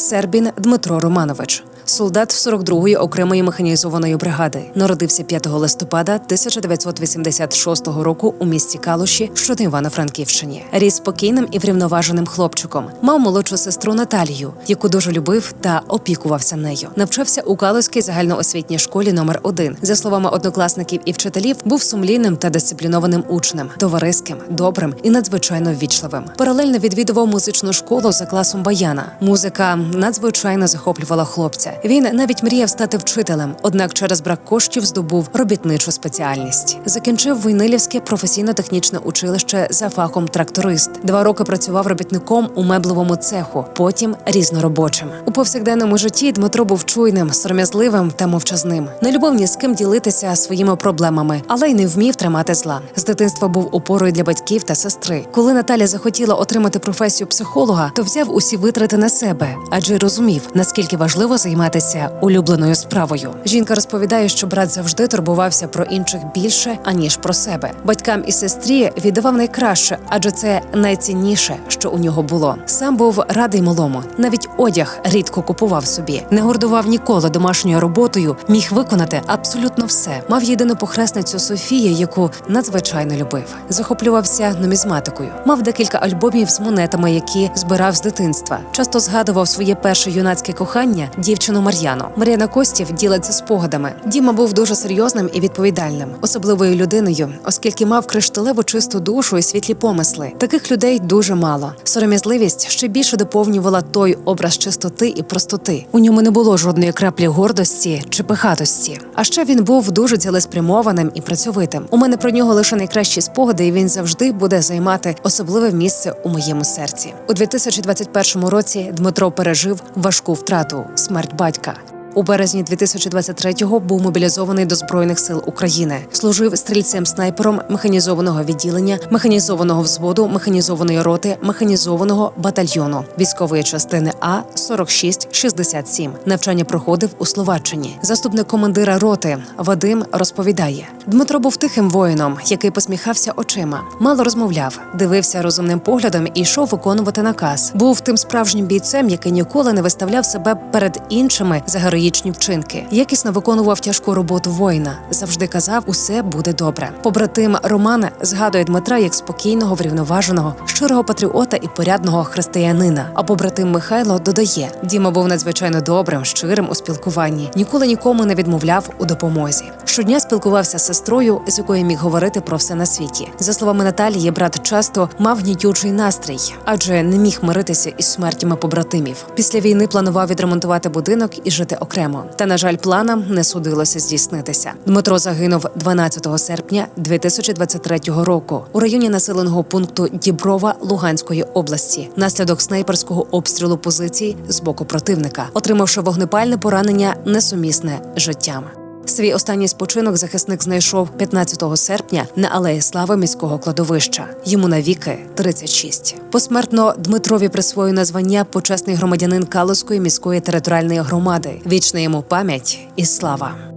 Сербін Дмитро Романович, солдат 42-ї окремої механізованої бригади, народився 5 листопада 1986 року у місті Калуші, що на Івано-Франківщині. Ріс спокійним і врівноваженим хлопчиком. Мав молодшу сестру Наталію, яку дуже любив та опікувався нею. Навчався у Калузькій загальноосвітній школі номер 1 За словами однокласників і вчителів, був сумлінним та дисциплінованим учнем, товариським, добрим і надзвичайно ввічливим. Паралельно відвідував музичну школу за класом баяна. Музика надзвичайно захоплювала хлопця. Він навіть мріяв стати вчителем, однак через брак коштів здобув робітничу спеціальність. Закінчив Войнилівське професійно-технічне училище за фахом тракторист. Два роки працював робітником у меблевому цеху, потім різноробочим. У повсякденному житті Дмитро був чуйним, сором'язливим та мовчазним. Не любив ні з ким ділитися своїми проблемами, але й не вмів тримати зла. З дитинства був опорою для батьків та сестри. Коли Наталя захотіла отримати професію психолога, то взяв усі витрати на себе, адже розумів, наскільки важливо займатися улюбленою справою. Жінка розповідає, що брат завжди турбувався про інших більше аніж про себе. Батькам і сестрі віддавав найкраще, адже це найцінніше, що у нього було. Сам був радий малому. Навіть одяг рідко купував собі, не гордував ніколи домашньою роботою, міг виконати абсолютно все. Мав єдину похресницю Софію, яку надзвичайно любив. Захоплювався нумізматикою. Мав декілька альбомів з монетами, які збирав з дитинства. Часто згадував своє перше юнацьке кохання дівчину Мар'яну. Мар'яна Костів ділиться спогадами. Діма був дуже серйозним і відповідальним, особливою людиною, оскільки мав кришталеву чисту душу і світлі помисли. Таких людей дуже мало. Сором'язливість ще більше доповнювала той образ чистоти і простоти. У ньому не було жодної краплі гордості чи пихатості. А ще він був дуже цілеспрямованим і працьовитим. У мене про нього лише найкращі спогади, і він завжди буде займати особливе місце у моєму серці. У 2021 році Дмитро пережив важку втрату смерть батька. У березні 2023-го був мобілізований до збройних сил України. Служив стрільцем-снайпером механізованого відділення, механізованого взводу, механізованої роти, механізованого батальйону військової частини А 4667 Навчання проходив у Словаччині. Заступник командира роти Вадим розповідає: Дмитро був тихим воїном, який посміхався очима, мало розмовляв, дивився розумним поглядом і йшов виконувати наказ. Був тим справжнім бійцем, який ніколи не виставляв себе перед іншими за героїчні вчинки. Якісно виконував тяжку роботу воїна. Завжди казав, усе буде добре. Побратим Романа згадує Дмитра як спокійного, врівноваженого, щирого патріота і порядного християнина. А побратим Михайло додає: Діма був надзвичайно добрим, щирим у спілкуванні, ніколи нікому не відмовляв у допомозі. Щодня спілкувався з сестрою, з якою міг говорити про все на світі. За словами Наталії, брат часто мав гнітючий настрій, адже не міг миритися із смертями побратимів. Після війни планував відремонтувати будинок і жити окремо. Та на жаль, планам не судилося здійснитися. Дмитро загинув 12 серпня 2023 року у районі населеного пункту Діброва Луганської області, наслідок снайперського обстрілу позицій з боку противника, отримавши вогнепальне поранення несумісне життям. Свій останній спочинок захисник знайшов 15 серпня на алеї слави міського кладовища. Йому навіки 36. Посмертно Дмитрові присвоєно звання почесний громадянин Калузької міської територіальної громади. Вічна йому пам'ять і слава.